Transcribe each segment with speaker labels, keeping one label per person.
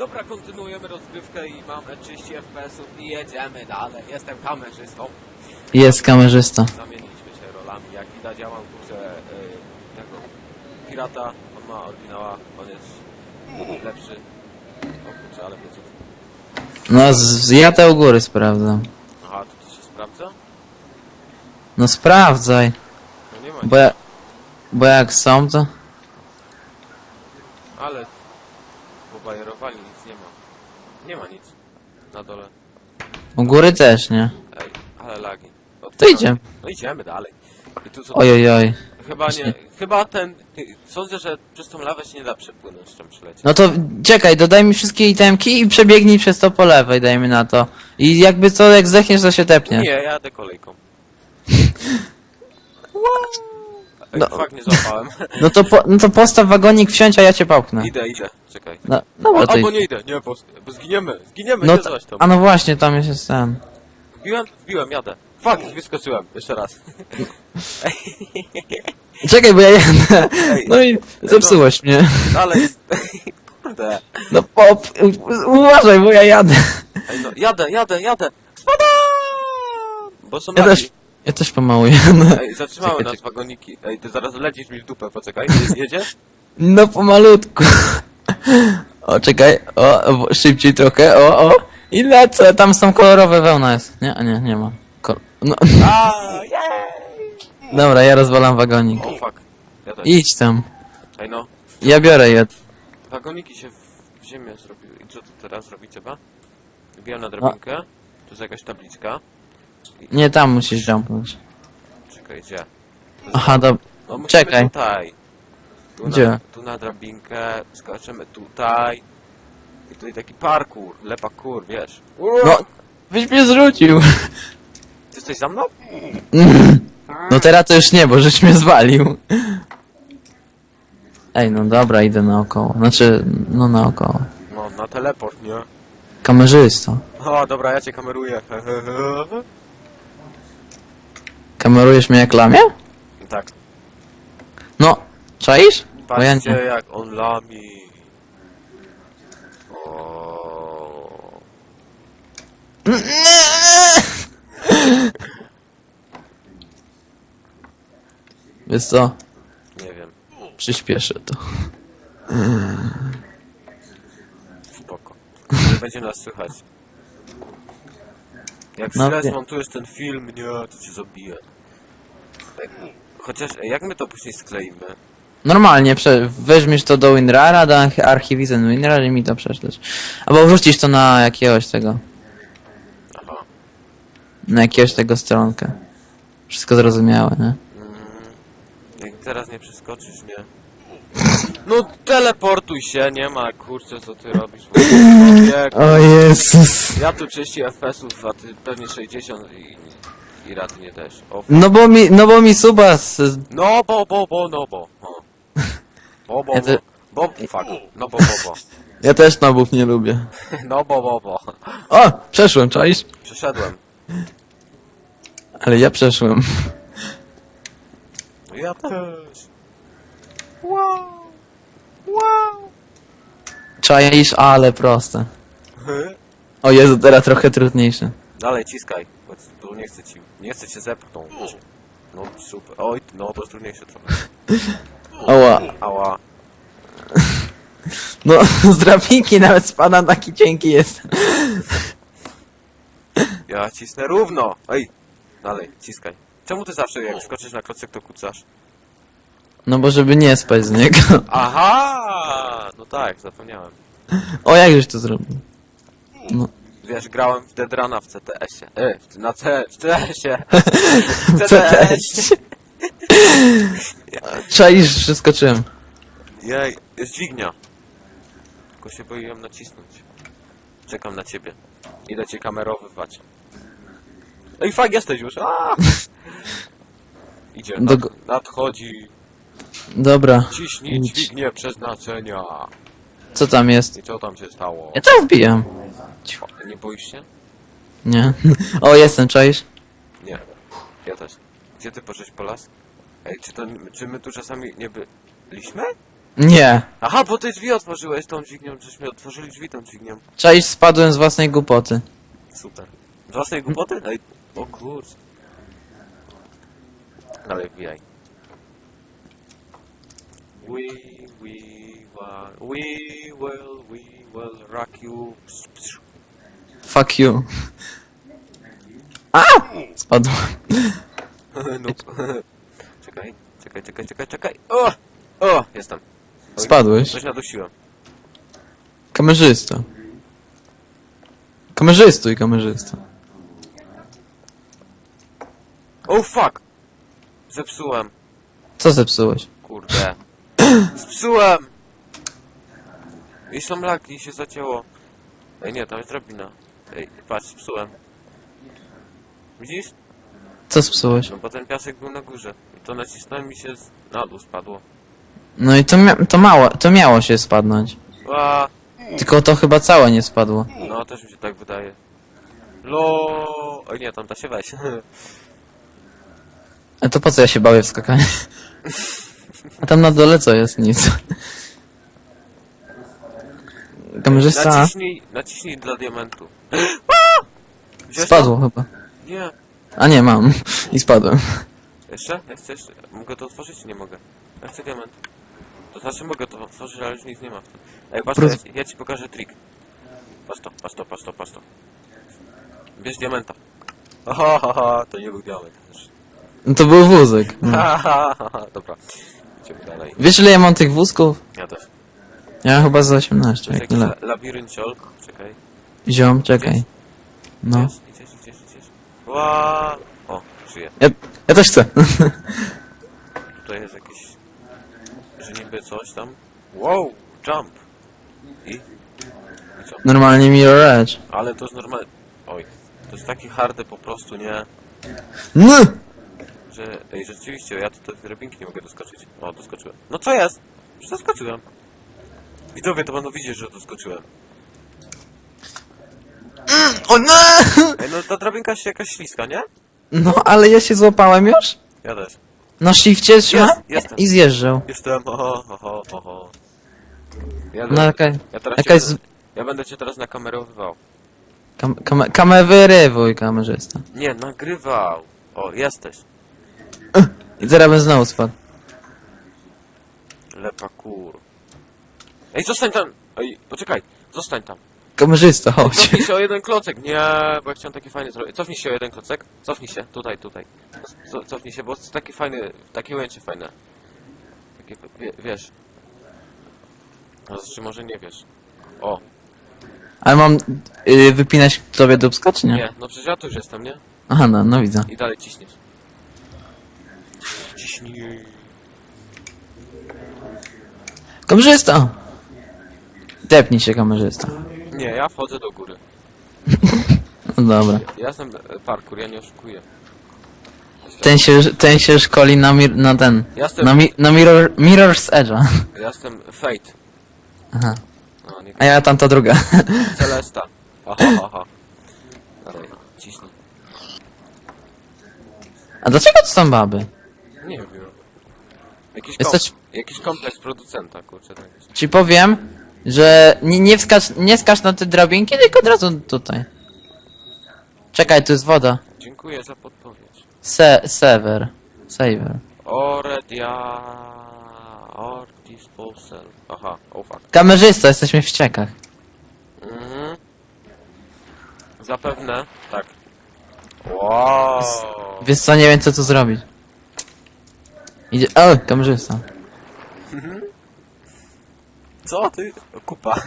Speaker 1: Dobra, kontynuujemy rozgrywkę i mamy 30 FPS-ów i jedziemy dalej. Jestem kamerzystą.
Speaker 2: Jest kamerzysta.
Speaker 1: Zamieniliśmy się rolami. Jak widać, ja mam kurczę y, tego pirata, on ma oryginała, on jest lepszy. O kurczę, ale wiecie.
Speaker 2: No, z, ja te u góry sprawdzam.
Speaker 1: Aha, tu to się sprawdza?
Speaker 2: No sprawdzaj.
Speaker 1: No nie ma
Speaker 2: Bo, ja, bo jak są, to...
Speaker 1: Ale pobajerowali, nic nie ma. Nie ma nic. Na dole.
Speaker 2: U góry też, nie?
Speaker 1: Ej, ale lagi.
Speaker 2: To
Speaker 1: Otwieram.
Speaker 2: idziemy.
Speaker 1: No idziemy dalej. I tu co?
Speaker 2: Ojojoj.
Speaker 1: Chyba nie. Chyba ten. Sądzę, że przez tą lawę się nie da przepłynąć tam przylecieć.
Speaker 2: No to czekaj, dodaj mi wszystkie itemki i przebiegnij przez to po lewej, dajmy na to. I jakby co, jak zdechniesz, to się tepnie.
Speaker 1: Nie, jadę kolejką. Ej,
Speaker 2: No.
Speaker 1: fakt nie złapałem.
Speaker 2: No to, po, no to postaw wagonik, wsiądź, a ja cię popchnę.
Speaker 1: idę, idę. Czekaj.
Speaker 2: No, dobra, to
Speaker 1: Albo nie idę, nie, bo, bo zginiemy. Zginiemy,
Speaker 2: No
Speaker 1: nie
Speaker 2: to,
Speaker 1: złaź tam.
Speaker 2: a no właśnie, tam jest ten.
Speaker 1: Wbiłem, wbiłem, jadę. Fakt, wyskoczyłem. Jeszcze raz.
Speaker 2: Czekaj, bo ja jadę.
Speaker 1: Ej,
Speaker 2: No i zepsułeś mnie.
Speaker 1: Dalej. Kurde.
Speaker 2: No pop, u- uważaj, bo ja jadę.
Speaker 1: Ej, no, jadę, jadę, jadę. Spadam! Bo są
Speaker 2: Ja też, ja też pomału jadę.
Speaker 1: Ej, zatrzymały
Speaker 2: Czekaj,
Speaker 1: nas wagoniki. Ej, ty zaraz lecisz mi w dupę, poczekaj. Jedziesz?
Speaker 2: No pomalutku. O, czekaj, o, o, szybciej trochę, o, o. I lecę, tam są kolorowe wełna jest. Nie, a nie, nie ma. Kol no,
Speaker 1: A,
Speaker 2: dobra, ja rozwalam wagonik.
Speaker 1: O fuck. Ja też.
Speaker 2: Idź tam.
Speaker 1: Ej no,
Speaker 2: Ja biorę je.
Speaker 1: wagoniki się w ziemię zrobiły. I co tu teraz robić trzeba? Wbijam na drabinkę. Tu jest jakaś tabliczka.
Speaker 2: Nie, tam musisz jumpnąć.
Speaker 1: Czekaj, gdzie?
Speaker 2: Aha, dobra.
Speaker 1: No musimy
Speaker 2: Czekaj.
Speaker 1: tutaj. Tu
Speaker 2: Gdzie?
Speaker 1: Na, tu na drabinkę, skaczemy tutaj. I tutaj taki parkour, lepakur, wiesz.
Speaker 2: No, byś mnie zrzucił.
Speaker 1: Ty jesteś za mną?
Speaker 2: No teraz to już nie, bo żeś mnie zwalił. Ej, no dobra, idę naokoło. Znaczy, no naokoło.
Speaker 1: No, na teleport, nie?
Speaker 2: Kamerzysto.
Speaker 1: O, dobra, ja cię kameruję.
Speaker 2: Kamerujesz mnie jak lamie?
Speaker 1: tak,
Speaker 2: No, czaisz? Bo ja
Speaker 1: patrzcie
Speaker 2: nie.
Speaker 1: jak on lami. O.
Speaker 2: Wiesz co?
Speaker 1: Nie wiem,
Speaker 2: Przyspieszę to.
Speaker 1: spoko. Nie będzie nas słychać. Jak
Speaker 2: No,
Speaker 1: źle zmontujesz ten film, nie, to cię zabiję. Tak, Chociaż, ej, jak my to później skleimy?
Speaker 2: Normalnie, prze- weźmiesz to do WinRara, do archi- archiwizen WinRAR i mi to prześlesz. Albo wrzucisz to na jakiegoś tego,
Speaker 1: Aha.
Speaker 2: na jakiegoś tego stronkę. Wszystko zrozumiałe, nie?
Speaker 1: Mm, jak teraz nie przeskoczysz, nie? No teleportuj się, nie ma, kurczę, co ty robisz? Człowieku.
Speaker 2: O Jezus.
Speaker 1: Ja tu 30 FPS-ów, a ty pewnie 60 i, i raty nie też. O, f-
Speaker 2: No bo mi, no bo mi suba z...
Speaker 1: no bo, bo, bo, no bo. O. Bo, bo,
Speaker 2: Ja
Speaker 1: bo. Bo, fuck. No bo, bo, bo.
Speaker 2: Ja też nobów nie lubię.
Speaker 1: No bo, bo, bo.
Speaker 2: O! Przeszłem, czaisz?
Speaker 1: Przeszedłem.
Speaker 2: Ale ja przeszłem.
Speaker 1: Ja też. Wow. Wow.
Speaker 2: Czaisz, ale proste.
Speaker 1: Hy?
Speaker 2: O Jezu, teraz trochę trudniejsze.
Speaker 1: Dalej, ciskaj. Tu nie chcę ci, nie chcę cię zepchnąć. No super. Oj, no to jest trudniejsze trochę.
Speaker 2: Oła.
Speaker 1: Ała.
Speaker 2: No, z drabinki nawet spada taki cienki jest.
Speaker 1: Ja cisnę równo. Ej. Dalej, ciskaj. Czemu ty zawsze jak skoczysz na klocek to kucasz?
Speaker 2: No bo żeby nie spać z niego.
Speaker 1: Aha! No tak, zapomniałem.
Speaker 2: O, jak żeś to zrobił? No.
Speaker 1: Wiesz, grałem w Dedrana w CTS-ie. E, w, na C, w CS-ie. W
Speaker 2: CTS. Czaisz, przeskoczyłem.
Speaker 1: Jej, jest dźwignia. Tylko się boiłem nacisnąć. Czekam na ciebie. Idę cię kamerowywać. Ej, fak, jesteś już! A! Idzie,
Speaker 2: Do go-
Speaker 1: nadchodzi.
Speaker 2: Dobra.
Speaker 1: Ciśnij
Speaker 2: Idź.
Speaker 1: dźwignię przeznaczenia.
Speaker 2: Co tam jest?
Speaker 1: I co tam się stało?
Speaker 2: Ja to wbijam.
Speaker 1: Nie boisz się?
Speaker 2: Nie. O, jestem, czaisz?
Speaker 1: Nie. Ja też. Gdzie ty poszedłeś po las? Ej, czy, to, czy my tu czasami nie byliśmy?
Speaker 2: Nie.
Speaker 1: Aha, bo ty drzwi otworzyłeś tą dźwignią, żeśmy otworzyli drzwi tą dźwignią.
Speaker 2: Cześć, spadłem z własnej głupoty.
Speaker 1: Super. Z własnej głupoty? Ej, o kurczę. Dalej wbijaj. We, we, wa- we will, we will rock you. Psz, psz.
Speaker 2: Fuck you. A! Spadłem.
Speaker 1: czekaj, czekaj, czekaj, czekaj, czekaj. O! O! Jestem. Oj,
Speaker 2: Spadłeś.
Speaker 1: Coś nadusiłem.
Speaker 2: Kamerzysta. Kamerzystuj, kamerzysta.
Speaker 1: Oh fuck! Zepsułem.
Speaker 2: Co zepsułeś?
Speaker 1: Kurde. Zepsułem! I są laki, się zacięło. Ej, nie, tam jest drabina. Ej, patrz, zepsułem. Widzisz?
Speaker 2: Co zepsułeś?
Speaker 1: No bo ten piasek był na górze. I to nacisnąłem i się z... na dół spadło.
Speaker 2: No i to, mia to mało, to miało się spadnąć.
Speaker 1: A,
Speaker 2: Tylko to chyba całe nie spadło.
Speaker 1: no też mi się tak wydaje. Lo. Oj nie, tam da się wejść.
Speaker 2: A to po co ja się bawię w skakanie? A tam na dole co jest? Nic. Kamerzysta
Speaker 1: Naciśnij, naciśnij dla diamentu. A! Wziąłeś
Speaker 2: spadło chyba.
Speaker 1: to? Nie.
Speaker 2: A nie, mam. I spadłem.
Speaker 1: Jeszcze? Ja chcę jeszcze. Mogę to otworzyć? Nie mogę. Ja chcę diament. To znaczy mogę to otworzyć, ale już nic nie ma w tym. Ej, patrz, to,
Speaker 2: Prost-
Speaker 1: ja, ja ci pokażę trik. Patrz to, patrz to, patrz to, patrz to. Bierz diamenta. Ha, to nie był diament.
Speaker 2: No to był wózek. No.
Speaker 1: Ha, ha, ha, ha. Dobra. Dalej.
Speaker 2: Wiesz ile ja mam tych wózków?
Speaker 1: Ja też.
Speaker 2: Ja chyba za 18,
Speaker 1: To jest
Speaker 2: jak nie
Speaker 1: la labirynciol. Czekaj.
Speaker 2: Ziom, czekaj. No.
Speaker 1: Idziesz, idziesz, idziesz, idziesz. Ła! O, żyję.
Speaker 2: Ja, ja też chcę.
Speaker 1: Tutaj jest jakiś... Że niby coś tam. Wow! Jump! I? I co?
Speaker 2: Normalnie Mirror Edge.
Speaker 1: Ale to jest normalne. Oj. To jest taki hardy po prostu, nie?
Speaker 2: No!
Speaker 1: Że... Ej, rzeczywiście, ja tutaj z drabinki nie mogę doskoczyć. O, doskoczyłem. No co jest? Już doskoczyłem. Widzowie to będą widzieć, że doskoczyłem.
Speaker 2: O no!
Speaker 1: Ej, no ta drabinka się jakaś śliska, nie?
Speaker 2: No, ale ja się złapałem już.
Speaker 1: Ja też.
Speaker 2: Na shifcie trzyma
Speaker 1: jestem.
Speaker 2: i zjeżdżał.
Speaker 1: Jestem, oho, oho, oho. Ja,
Speaker 2: No jaka,
Speaker 1: ja, teraz
Speaker 2: jakaś... z-
Speaker 1: ja będę cię teraz nakamerowywał.
Speaker 2: Kam, kam, kamę wyrywuj, kamerzysta.
Speaker 1: Nie, nagrywał. O, jesteś.
Speaker 2: I teraz bym znowu spadł.
Speaker 1: Lepa kur. Ej, zostań tam! Ej, poczekaj, zostań tam.
Speaker 2: Kamerzysta, chodź.
Speaker 1: Cofnij się o jeden klocek. Nie, bo ja chciałem taki fajny zrobić. Cofnij się o jeden klocek. Cofnij się, tutaj, tutaj. Co- Cofnij się, bo jest taki fajny, takie ujęcie fajne. Takie, wie, wiesz. A czy może nie wiesz. O,
Speaker 2: Ale mam y, wypinać tobie dubska, czy nie?
Speaker 1: nie, no przecież ja tu już jestem, nie?
Speaker 2: Aha, no, no widzę.
Speaker 1: I dalej ciśniesz. Ciśnij.
Speaker 2: Kamerzysta! Depnij się, kamerzysta.
Speaker 1: Nie, ja wchodzę do góry.
Speaker 2: No dobra.
Speaker 1: Ja jestem e, parkour, ja nie oszukuję.
Speaker 2: Ten się, ten się szkoli na, mir, na ten.
Speaker 1: Ja jestem,
Speaker 2: Na, mi, na mirror, Mirror's Edge'a.
Speaker 1: ja jestem Fate.
Speaker 2: Aha.
Speaker 1: No, nie
Speaker 2: A ja tam ta druga.
Speaker 1: Celesta. Aha, aha. Dalej, ciśnij.
Speaker 2: A dlaczego to są baby?
Speaker 1: Jakiś, kom
Speaker 2: Jesteś...
Speaker 1: jakiś kompleks producenta, kurczę, tak jest.
Speaker 2: Ci powiem, że nie, nie, wskacz, nie skacz na te drabinki, tylko od razu tutaj. Czekaj, tu jest woda.
Speaker 1: Dziękuję za podpowiedź.
Speaker 2: Se, sever. Saver.
Speaker 1: Oredia... Or disposal. Aha, oh fuck.
Speaker 2: Kamerzysta, jesteśmy w ściekach.
Speaker 1: Mhm. Zapewne, tak. Wow.
Speaker 2: Wiesz co, nie wiem co tu zrobić. Idzie... O, kamerzysta.
Speaker 1: Co ty? Kupa.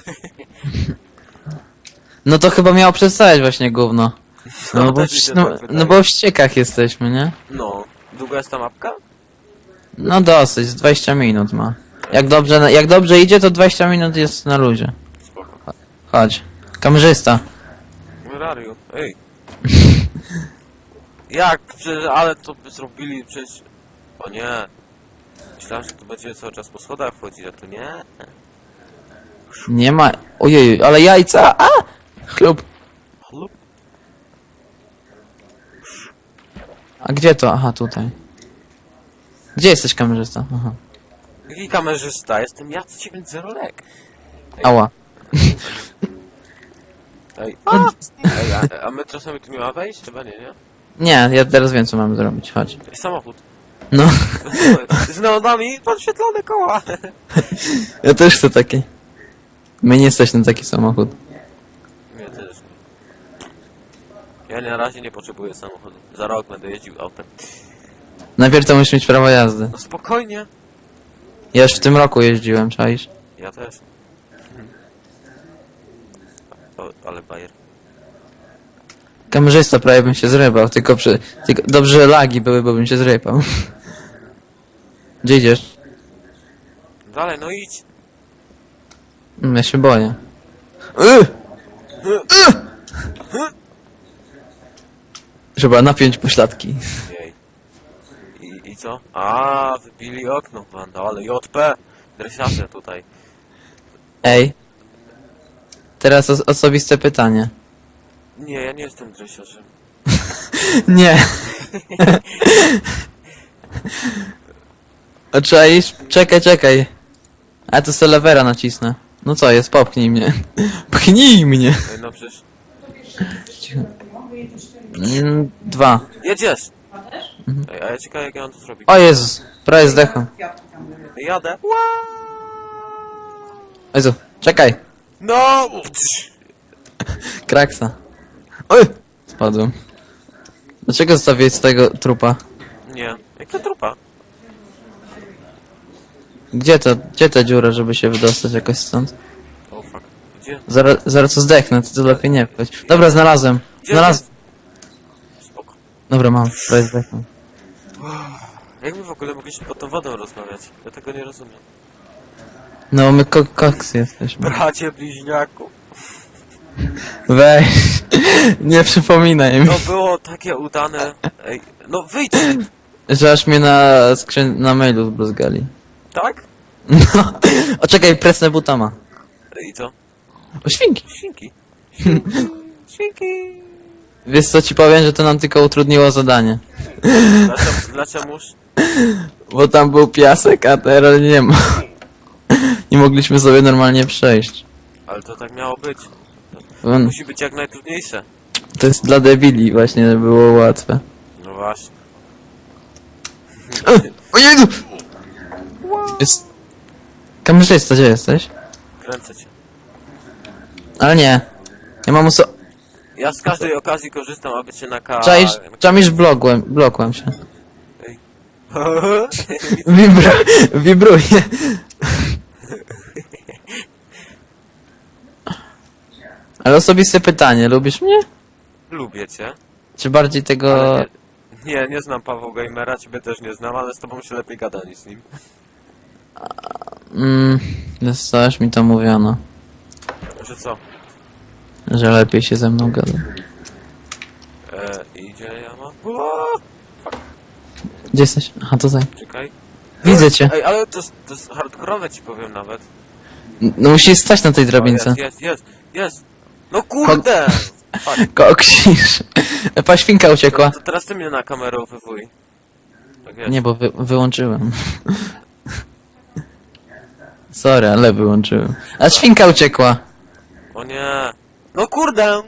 Speaker 2: No to chyba miało przestać właśnie gówno. No, bo,
Speaker 1: też
Speaker 2: w,
Speaker 1: mi się
Speaker 2: no,
Speaker 1: tak wydaje.
Speaker 2: no bo w ściekach jesteśmy, nie?
Speaker 1: No. Długa jest ta mapka?
Speaker 2: No dosyć, z 20 minut ma. Jak dobrze, jak dobrze idzie, to 20 minut jest na luzie.
Speaker 1: Spoko.
Speaker 2: Chodź. Kamerzysta.
Speaker 1: Where are you? Ej. Jak? Przecież, ale to by zrobili przecież... O nie. Myślałem, że to będzie cały czas po schodach wchodzić, a tu nie.
Speaker 2: Nie ma... Ojej, ale jajca! A! Chlub.
Speaker 1: Chlup.
Speaker 2: A gdzie to? Aha, tutaj. Gdzie jesteś kamerzysta? Aha.
Speaker 1: Jaki kamerzysta? Jestem ja, co ci więc zero lek.
Speaker 2: Ała.
Speaker 1: Ej, a, ej a, a my czasami tu miała wejść? Chyba nie, nie?
Speaker 2: Nie, ja teraz wiem co mam zrobić, chodź.
Speaker 1: Samochód.
Speaker 2: No,
Speaker 1: Z neonami podświetlone koła.
Speaker 2: ja też chcę taki. My nie stać na taki samochód.
Speaker 1: Nie, też nie. Ja na razie nie potrzebuję samochodu. Za rok będę jeździł autem.
Speaker 2: Najpierw to musisz mieć prawo jazdy.
Speaker 1: No spokojnie.
Speaker 2: Ja już w tym roku jeździłem, czaisz?
Speaker 1: Ja też. O, ale bajer.
Speaker 2: Kamerzysta prawie bym się zrypał, tylko przy... Tylko dobrze że lagi były, bo bym się zrypał. Gdzie idziesz?
Speaker 1: Dalej, no idź.
Speaker 2: Mm, Ja się boję. Y! Trzeba napiąć pośladki.
Speaker 1: Jej. I, I co? A, wybili okno, banda, ale JP. Dresiarze tutaj.
Speaker 2: Ej. Teraz os osobiste pytanie.
Speaker 1: Nie, ja nie jestem dresiarzem.
Speaker 2: Nie. O, czaisz? Czekaj, czekaj. A to se lewera nacisnę. No co jest, popchnij mnie. Pchnij mnie.
Speaker 1: Ej, no przecież...
Speaker 2: Mm, Dwa.
Speaker 1: Jedziesz! Ej, a ja ciekawe jak ja mam to zrobić.
Speaker 2: O Jezus, prawie zdechłem.
Speaker 1: Jadę.
Speaker 2: Jezu, czekaj.
Speaker 1: No!
Speaker 2: Kraksa. Oj! Spadłem. Dlaczego zostawiłeś z tego trupa?
Speaker 1: Nie. Jaka trupa?
Speaker 2: Gdzie to, gdzie ta dziura, żeby się wydostać jakoś stąd?
Speaker 1: O fuck. Gdzie?
Speaker 2: Zaraz, zaraz to zdechnę, to, to lepiej nie wchodź. Dobra, znalazłem.
Speaker 1: Gdzie?
Speaker 2: Znalazłem.
Speaker 1: Spoko.
Speaker 2: Dobra, mam, prawie zdechnę.
Speaker 1: Jak my w ogóle mogliśmy pod tą wodą rozmawiać? Ja tego nie rozumiem.
Speaker 2: No, my ko koksy jesteśmy.
Speaker 1: Bracie bliźniaku.
Speaker 2: Weź. Nie przypominaj mi,
Speaker 1: To było takie udane. Ej, no wyjdź!
Speaker 2: że aż mnie na skrzyn na mailu zbruzgali.
Speaker 1: Tak?
Speaker 2: No. O, czekaj, presnę butama.
Speaker 1: I co?
Speaker 2: O, świnki.
Speaker 1: Świnki. Świnki.
Speaker 2: Wiesz co ci powiem, że to nam tylko utrudniło zadanie.
Speaker 1: Dlaczego? Dlaczegoż?
Speaker 2: Bo tam był piasek, a teraz nie ma. Nie mogliśmy sobie normalnie przejść.
Speaker 1: Ale to tak miało być.
Speaker 2: On-
Speaker 1: Musi być jak najtrudniejsze.
Speaker 2: To jest dla debili właśnie, było łatwe.
Speaker 1: No właśnie.
Speaker 2: Ojeju! Jest... Kamerzysta, gdzie jesteś?
Speaker 1: Kręcę cię.
Speaker 2: Ale nie. Ja mam oso...
Speaker 1: Ja z każdej okazji korzystam, aby cię na ka...
Speaker 2: Czaisz, czaisz blokłem, blokłem się. Wibru... Wibruje. Ale osobiste pytanie, lubisz mnie?
Speaker 1: Lubię cię.
Speaker 2: Czy bardziej tego...
Speaker 1: Ale nie, nie, nie znam Paweł Gamera, ciebie też nie znam, ale z tobą się lepiej gada niż z nim.
Speaker 2: Mm, dostałeś mi to mówiono,
Speaker 1: Że co?
Speaker 2: że lepiej się ze mną gada.
Speaker 1: E, idzie ja mam... O,
Speaker 2: Gdzie jesteś? Aha, tutaj.
Speaker 1: czekaj.
Speaker 2: Widzę cię.
Speaker 1: Ej, ale to, jest- to jest hardkorowe ci powiem nawet.
Speaker 2: No musisz stać na tej
Speaker 1: O,
Speaker 2: drabince.
Speaker 1: jest, jest, jest, jest. No kurde! Fuck.
Speaker 2: Koksisz. Pa świnka uciekła.
Speaker 1: To teraz ty mnie na kamerę wywój. Tak jest.
Speaker 2: Nie, bo wy, wyłączyłem. Sorry, ale wyłączyłem. A świnka uciekła.
Speaker 1: O nie. No kurde!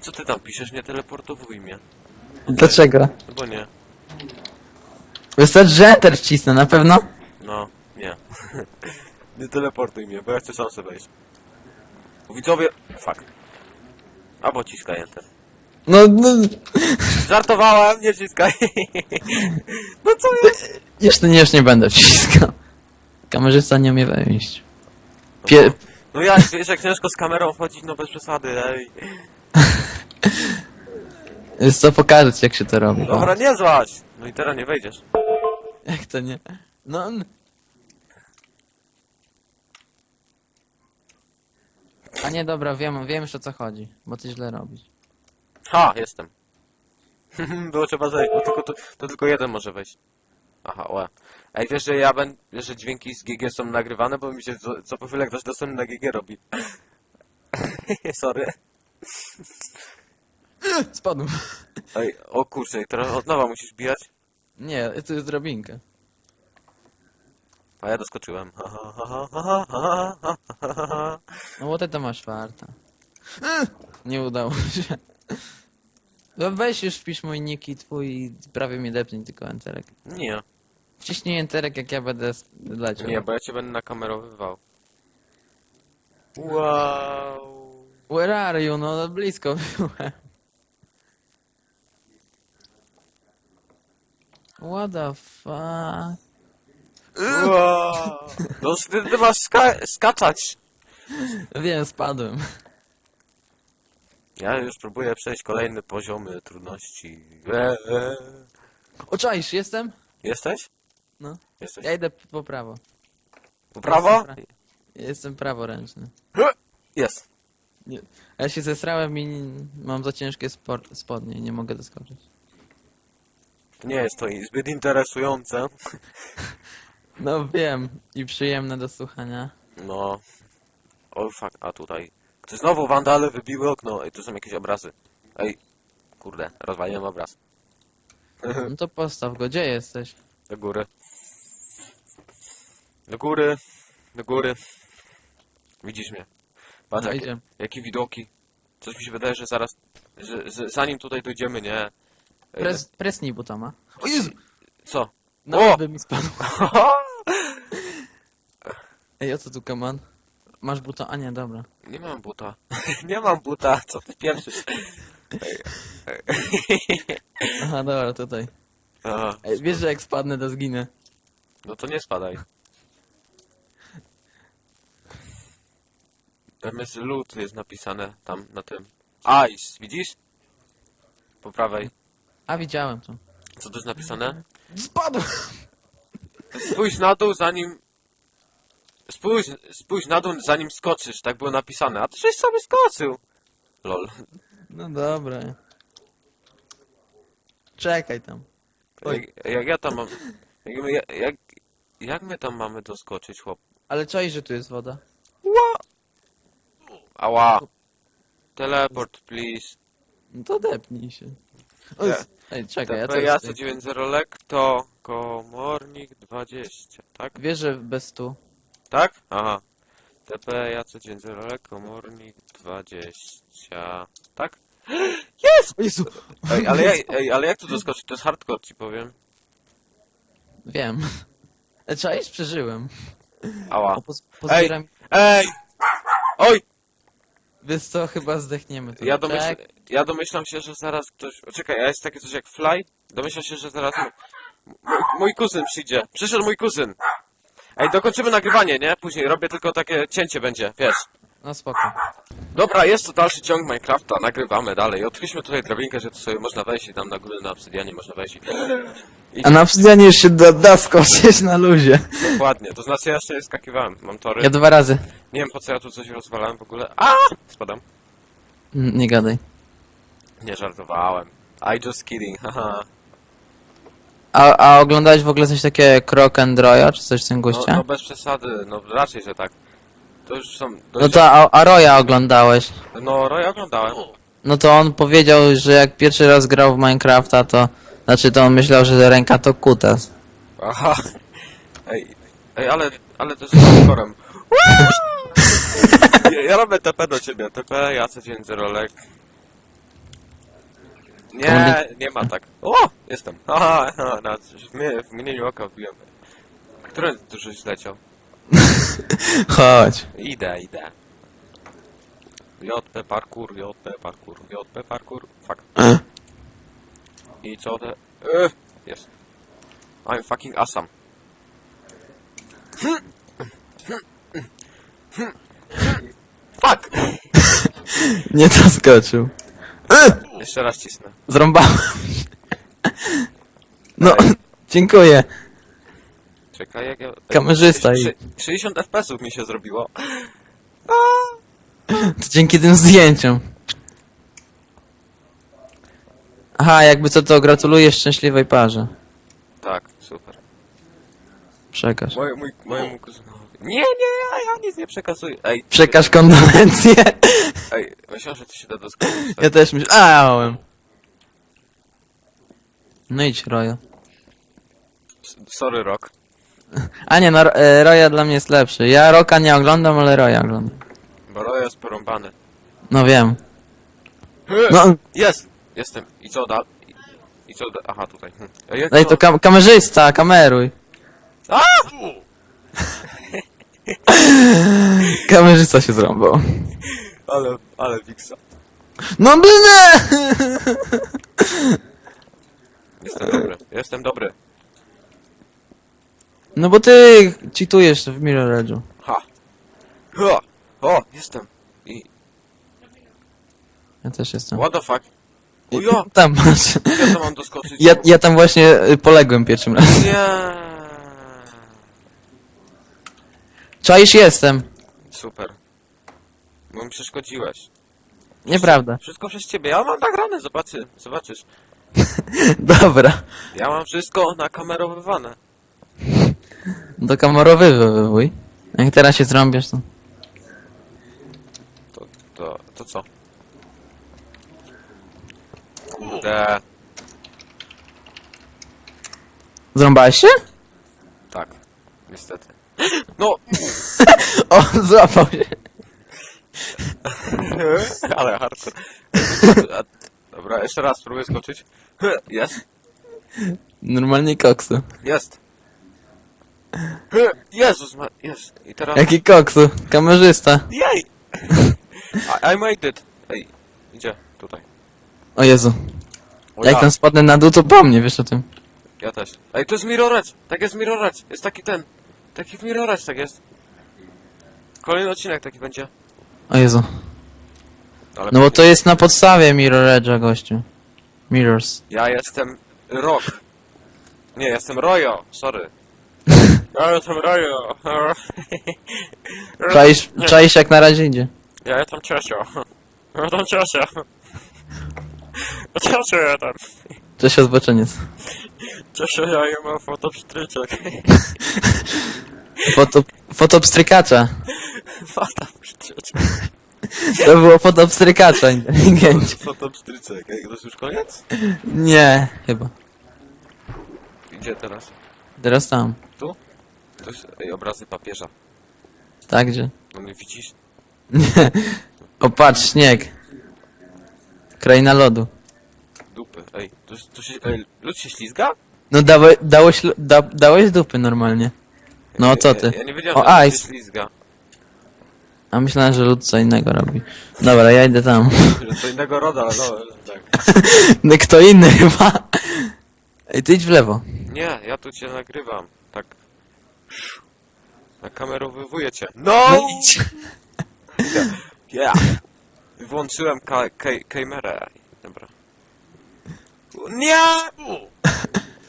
Speaker 1: Co ty tam piszesz? Nie teleportowuj mnie.
Speaker 2: Dlaczego?
Speaker 1: No bo nie.
Speaker 2: Wystarczy, że enter wcisnę, na pewno?
Speaker 1: No, nie. nie teleportuj mnie, bo ja chcę sam sobie wejść. Widzowie... Fuck. Albo ciskaj enter.
Speaker 2: No, no
Speaker 1: Żartowałem, nie ciskaj. no co jest?
Speaker 2: już, nie, już nie będę wciskał. Kamerzysta nie umie wejść. Pie,
Speaker 1: No jak, wiesz jak ciężko z kamerą wchodzić, no bez przesady, ej.
Speaker 2: jest co pokazać, jak się to robi. O,
Speaker 1: Dobra, nie złaś! No i teraz nie wejdziesz.
Speaker 2: jak to nie? No... n- A nie, dobra, wiem, wiem już o co chodzi, bo ty źle robisz.
Speaker 1: Ha, jestem. Było trzeba zejść, bo tylko, to, to tylko jeden może wejść. Aha, łe. Ej, wiesz, że ja będę, że dźwięki z GG są nagrywane, bo mi się co, co po chwilę ktoś dostępny na GG robi. Sorry.
Speaker 2: Spadłem.
Speaker 1: Ej, o kurczę, teraz od nowa musisz bijać?
Speaker 2: Nie, to jest drabinka.
Speaker 1: A ja doskoczyłem.
Speaker 2: No bo ty to masz farta. Nie udało się. No weź już wpisz mój nick i twój i prawie mnie depnij tylko enterek.
Speaker 1: Nie,
Speaker 2: Wciśnij enterek jak ja będę s- leciał.
Speaker 1: nie, bo ja cię będę nakamerowywał. Wow.
Speaker 2: Where are you? No blisko byłem. What the fuck?
Speaker 1: wow. No ty, ty masz ska skaczać.
Speaker 2: Wiem, spadłem.
Speaker 1: Ja już próbuję przejść kolejne poziomy trudności. E, e.
Speaker 2: O, czaisz, jestem?
Speaker 1: Jesteś?
Speaker 2: No.
Speaker 1: Jesteś?
Speaker 2: Ja idę po prawo.
Speaker 1: Po prawo?
Speaker 2: Jestem praworęczny.
Speaker 1: Jest.
Speaker 2: Nie. Ja się zesrałem i mam za ciężkie spodnie i nie mogę doskoczyć.
Speaker 1: To nie jest to zbyt interesujące.
Speaker 2: No wiem. I przyjemne do słuchania.
Speaker 1: No. O fuck, a tutaj. Ktoś znowu wandale wybiły okno. Ej, tu są jakieś obrazy. Ej, kurde, rozwaliłem obraz.
Speaker 2: No to postaw go. Gdzie jesteś?
Speaker 1: Do góry. Do góry. Do góry. Widzisz mnie. Patrz,
Speaker 2: No,
Speaker 1: jakie, jakie widoki. Coś mi się wydaje, że zaraz, że, że zanim tutaj dojdziemy, nie. Ej,
Speaker 2: Pres, presnij butama. O Jezu!
Speaker 1: Co?
Speaker 2: No, by mi spadł. Ej, o co tu kaman? Masz buta? A nie, dobra.
Speaker 1: Nie mam buta. nie mam buta, co ty pierwszy.
Speaker 2: Aha, dobra, tutaj.
Speaker 1: Aha,
Speaker 2: Ej, wiesz, że jak spadnę, to zginę.
Speaker 1: no to nie spadaj. MS loot jest napisane tam na tym. Ice, widzisz? Po prawej.
Speaker 2: A, widziałem to.
Speaker 1: Co tu jest napisane?
Speaker 2: Spadłem!
Speaker 1: Spójrz na dół zanim... Spójrz, spójrz na dół zanim skoczysz, tak było napisane. A ty żeś sobie skoczył. Lol.
Speaker 2: No dobra. Czekaj tam. Oj.
Speaker 1: Jak, jak ja tam mam... Jak, my- jak, jak, jak my tam mamy doskoczyć, chłop?
Speaker 2: Ale czaj, że tu jest woda.
Speaker 1: Ała. Teleport, please.
Speaker 2: No to depnij się. Oj,
Speaker 1: Nie.
Speaker 2: Ej, czekaj, ja
Speaker 1: TP ja
Speaker 2: coś...
Speaker 1: 90 lek to komornik 20, tak?
Speaker 2: Wiesz, że bez tu.
Speaker 1: Tak? Aha. TP ja 90 lek komornik 20, tak?
Speaker 2: O Jezu!
Speaker 1: Ej, ale, jak, ej, ale jak tu doskoczyć? To jest hardcore, ci powiem.
Speaker 2: Wiem. E, Czaisz? Przeżyłem.
Speaker 1: Ała.
Speaker 2: O, poz pozbieram...
Speaker 1: Ej! Oj!
Speaker 2: Wiesz co, chyba zdechniemy tu.
Speaker 1: Ja, domyśl,
Speaker 2: Tak.
Speaker 1: ja domyślam się, że zaraz ktoś... o, Czekaj, a jest takie coś jak fly? Domyślam się, że zaraz mój kuzyn przyjdzie. Przyszedł mój kuzyn. Ej, dokończymy nagrywanie, nie? Później robię tylko takie cięcie będzie, wiesz.
Speaker 2: No spoko.
Speaker 1: Dobra, jest to dalszy ciąg Minecrafta, nagrywamy dalej. Odkryliśmy tutaj drabinkę, że tu sobie można wejść i tam na górę na obsydianie można wejść i... i
Speaker 2: A na obsydianie już się da, da skoczyć na luzie.
Speaker 1: Dokładnie, to znaczy ja jeszcze nie skakiwałem, mam tory.
Speaker 2: Ja dwa razy.
Speaker 1: Nie wiem po co ja tu coś rozwalałem w ogóle. A! Spadam.
Speaker 2: Mm, Nie gadaj.
Speaker 1: Nie żartowałem. I just kidding, haha.
Speaker 2: A, a oglądałeś w ogóle coś takie Croc and Roya, czy coś w tym
Speaker 1: No,
Speaker 2: guście?
Speaker 1: no
Speaker 2: No,
Speaker 1: bez przesady, no raczej, że tak. To już są...
Speaker 2: to a, a Roya oglądałeś.
Speaker 1: No, Roy oglądałem.
Speaker 2: No to on powiedział, że jak pierwszy raz grał w Minecrafta, to... Znaczy to on myślał, że ręka to kutas.
Speaker 1: Aha. Ej, ej, ale, ale też jest korem. ja, ja robię TP do ciebie, TP, ja codziennie zero lek. Nie, nie ma tak. O, jestem. Aha, w, mnie, w mgnieniu oka wbiłem. Który dużo zleciał?
Speaker 2: Chodź.
Speaker 1: Idę, idę. JP parkour, JP parkour, JP parkour. Fuck. I co te... Ech, Jest. I'm fucking awesome. Fuck!
Speaker 2: Nie doskoczył.
Speaker 1: Jeszcze raz cisnę.
Speaker 2: Zrąbałem. No,
Speaker 1: Ej.
Speaker 2: dziękuję.
Speaker 1: Czekaj, jak ja...
Speaker 2: Kamerzysta i-
Speaker 1: Sze- 60 FPS-ów mi się zrobiło.
Speaker 2: To dzięki tym zdjęciom. Aha, jakby co to gratuluję szczęśliwej parze. Przekaż.
Speaker 1: Moje, mój, mojemu kuzynowi. Nie, nie, ja, ja nic nie przekazuję. Ej,
Speaker 2: Przekaż kondolencje.
Speaker 1: Ej, myślałem, że to się da doskonale.
Speaker 2: Ja też myślę. Ałem. No idź, Rojo.
Speaker 1: Sorry, Rock.
Speaker 2: A nie, no Ro- e, Roja dla mnie jest lepszy. Ja Roka nie oglądam, ale Roja oglądam.
Speaker 1: Bo Roy jest porąbany.
Speaker 2: No wiem. No,
Speaker 1: Jest! Jestem. I co da? I, i co da? Aha, tutaj. Hm. Ej, jak
Speaker 2: Ej, to kam kamerzysta, kameruj.
Speaker 1: A!
Speaker 2: Kamerzysta się zrąbał.
Speaker 1: Ale, ale Wiksa.
Speaker 2: No byle!
Speaker 1: Jestem dobry. Jestem dobry.
Speaker 2: No bo ty cheatujesz w Mirror Edge'u.
Speaker 1: Ha! Ha! O, jestem. I...
Speaker 2: Ja też jestem.
Speaker 1: What the fuck? O ja!
Speaker 2: Tam masz.
Speaker 1: Ja to mam doskoczyć.
Speaker 2: Ja, ja tam właśnie y, poległem pierwszym razem.
Speaker 1: Nie.
Speaker 2: Czaisz jestem.
Speaker 1: Super. Bo mi przeszkodziłeś.
Speaker 2: Nieprawda.
Speaker 1: Wszystko przez ciebie. Ja mam nagrane, zobaczy, zobaczysz.
Speaker 2: Dobra.
Speaker 1: Ja mam wszystko nakamerowywane.
Speaker 2: Do kamerowy wywój. Jak teraz się zrąbiesz, to...
Speaker 1: To, to, to co? Kurde.
Speaker 2: Zrąbałeś się?
Speaker 1: Niestety. No!
Speaker 2: O, złapał się.
Speaker 1: Ale hardcore. A- Dobra, jeszcze raz spróbuję skoczyć. Jest.
Speaker 2: Normalnie koksu.
Speaker 1: Jest. Jezus ma... Jest. I teraz...
Speaker 2: Jaki koksu? Kamerzysta.
Speaker 1: Jej! I, I made it. Ej, idzie. Tutaj.
Speaker 2: O Jezu.
Speaker 1: O
Speaker 2: Jak
Speaker 1: ja.
Speaker 2: tam spadnę na dół, to po mnie, wiesz o tym.
Speaker 1: Ja też. Ej, to jest Mirrorec! Tak jest Mirrorec! Jest taki ten. Taki w Mirrorec tak jest. Kolejny odcinek taki będzie.
Speaker 2: O Jezu.
Speaker 1: Ale
Speaker 2: No bo to jest na podstawie Mirror Edge'a, gościu. Mirrors.
Speaker 1: Ja jestem Rock. Nie, jestem Royo. Sorry. Ja jestem Royo.
Speaker 2: Czaisz, czaisz jak na razie idzie.
Speaker 1: Ja jestem Ciesio. Ja jestem Ciesio. Ciesio jeden.
Speaker 2: Cześć odboczeniec.
Speaker 1: Ciesio ja i mam fotopstryczek.
Speaker 2: Foto, fotopstrykacza. To było fotopstrykacza, inteligencie.
Speaker 1: Fotopstryczek. Ej, to jest już koniec?
Speaker 2: Nie, chyba.
Speaker 1: Gdzie teraz?
Speaker 2: Teraz tam.
Speaker 1: Tu? To jest, ej, obrazy papieża.
Speaker 2: Tak, gdzie?
Speaker 1: No nie widzisz?
Speaker 2: Nie. O, patrz, śnieg. Kraina lodu.
Speaker 1: Dupy. Ej, to, to się, ej, lud się ślizga?
Speaker 2: No dałeś, lu- da, dałeś dupy normalnie. No, co ty?
Speaker 1: Ja, ja nie wiedziałem,
Speaker 2: O,
Speaker 1: że lud się
Speaker 2: ice.
Speaker 1: ślizga.
Speaker 2: A myślałem, że lud co innego robi. Dobra, ja idę tam.
Speaker 1: Że to innego roda, ale no, tak.
Speaker 2: No, Kto inny chyba? Ej, ty idź w lewo.
Speaker 1: Nie, ja tu cię nagrywam. Tak. Na kamerowywuję cię. No!
Speaker 2: No idź.
Speaker 1: Yeah. Włączyłem ka ka kamerę. Dobra. Nie!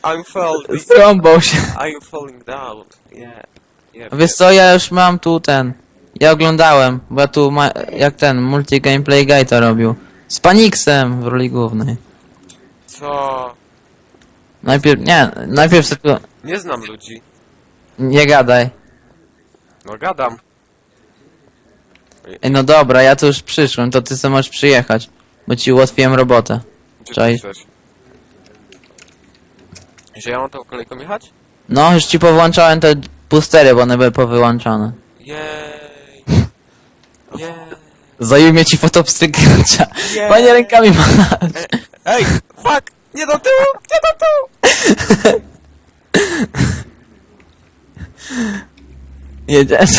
Speaker 1: I'm falling.
Speaker 2: Zrąbał się.
Speaker 1: I'm falling down.
Speaker 2: Wiesz co, ja już mam tu ten. Ja oglądałem, bo ja tu ma, jak ten multi gameplay guy to robił. Z Panixem w roli głównej.
Speaker 1: Co?
Speaker 2: Najpierw, nie, najpierw tylko,
Speaker 1: Nie znam ludzi.
Speaker 2: nie gadaj.
Speaker 1: No gadam.
Speaker 2: Ej, no dobra, ja tu już przyszłem, to ty sam możesz przyjechać. Bo ci ułatwiłem robotę.
Speaker 1: Gdzie
Speaker 2: Cześć.
Speaker 1: piszesz? Że ja mam tą kolejką jechać?
Speaker 2: No, już ci powłączałem te pustery, bo one były powyłączone.
Speaker 1: Jej. Jej.
Speaker 2: Zajmie ci fotopstrykacza.
Speaker 1: Nie.
Speaker 2: Panie rękami machać.
Speaker 1: Ej, fuck! Nie do tyłu! Nie do tyłu!
Speaker 2: Jedziesz.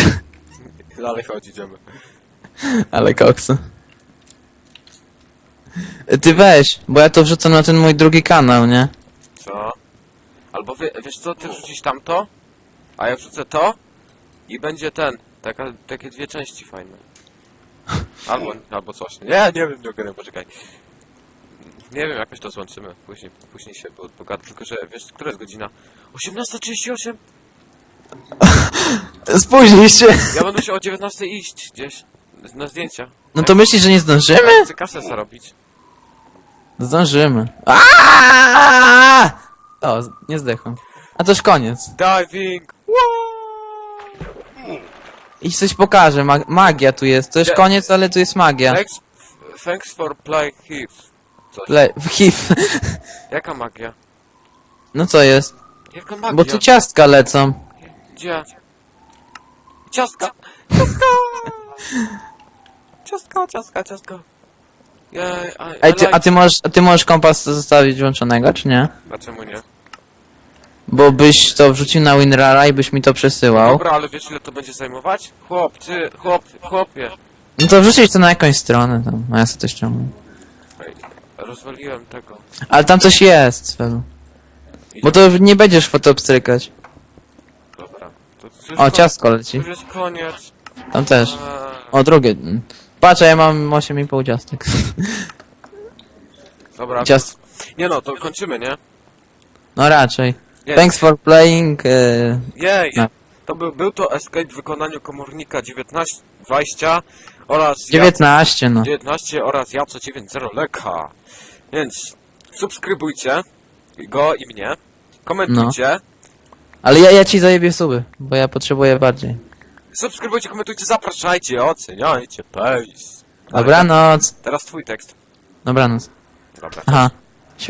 Speaker 1: Dalej chodź, idziemy.
Speaker 2: Ale koksu. Ty weź, bo ja to wrzucam na ten mój drugi kanał, nie?
Speaker 1: Co? Albo wie, wiesz co, ty wrzucisz tamto, a ja wrzucę to i będzie ten, taka, takie dwie części fajne. Albo, albo coś. Nie, nie wiem, nie ogarniam, poczekaj. Nie wiem, jakoś to złączymy. Później, później się po- pogadam, tylko że wiesz, która jest godzina? 18.38?
Speaker 2: Spóźnij się.
Speaker 1: Ja będę musiał o 19.00 iść gdzieś na zdjęcia.
Speaker 2: No to myślisz, że nie zdążymy?
Speaker 1: Chcę kasę zarobić.
Speaker 2: Zdążymy. Aaaa! O, nie zdechłem. A to już koniec.
Speaker 1: Diving!
Speaker 2: I coś pokażę, ma magia tu jest. To już koniec, ale tu jest magia.
Speaker 1: Thanks, thanks for play Thief. Coś.
Speaker 2: Le HIV.
Speaker 1: Jaka magia?
Speaker 2: No co jest?
Speaker 1: Jaka magia?
Speaker 2: Bo tu ciastka lecą.
Speaker 1: Gdzie? Ciastka! Ciastka! Ciastka, ciastka, ciastka. Jej, a,
Speaker 2: Ej, ty, a ty możesz, a ty możesz kompas zostawić włączonego, czy nie?
Speaker 1: A czemu nie?
Speaker 2: Bo byś to wrzucił na WinRara i byś mi to przesyłał.
Speaker 1: Dobra, ale wiesz ile to będzie zajmować? Chłop, ty, chłop, chłopie.
Speaker 2: No to wrzucić to na jakąś stronę tam, a ja sobie to ściągnę.
Speaker 1: Ej, rozwaliłem tego.
Speaker 2: Ale tam coś jest, Svelu. Bo to nie będziesz fotopstrykać.
Speaker 1: Dobra. To, to już
Speaker 2: O,
Speaker 1: ko-
Speaker 2: ciastko
Speaker 1: To
Speaker 2: leci.
Speaker 1: już jest koniec.
Speaker 2: Tam też.
Speaker 1: Eee,
Speaker 2: O, drugie. Patrz, a ja mam 8,5 ciastek.
Speaker 1: Dobra.
Speaker 2: Ciast...
Speaker 1: Nie no, to kończymy, nie?
Speaker 2: No raczej.
Speaker 1: Nie.
Speaker 2: Thanks for playing. e,
Speaker 1: Jej!
Speaker 2: No.
Speaker 1: To był, był to escape w wykonaniu komornika 19, 20 oraz
Speaker 2: 19, no.
Speaker 1: 19 oraz Jaco 9.0 Leka. Więc subskrybujcie go i mnie. Komentujcie.
Speaker 2: Ale ja, ja ci zajebię suby, bo ja potrzebuję bardziej.
Speaker 1: Subskrybujcie, komentujcie, zapraszajcie, oceniajcie, pace.
Speaker 2: Dobranoc.
Speaker 1: Teraz twój tekst.
Speaker 2: Dobranoc.
Speaker 1: Dobra.
Speaker 2: Aha.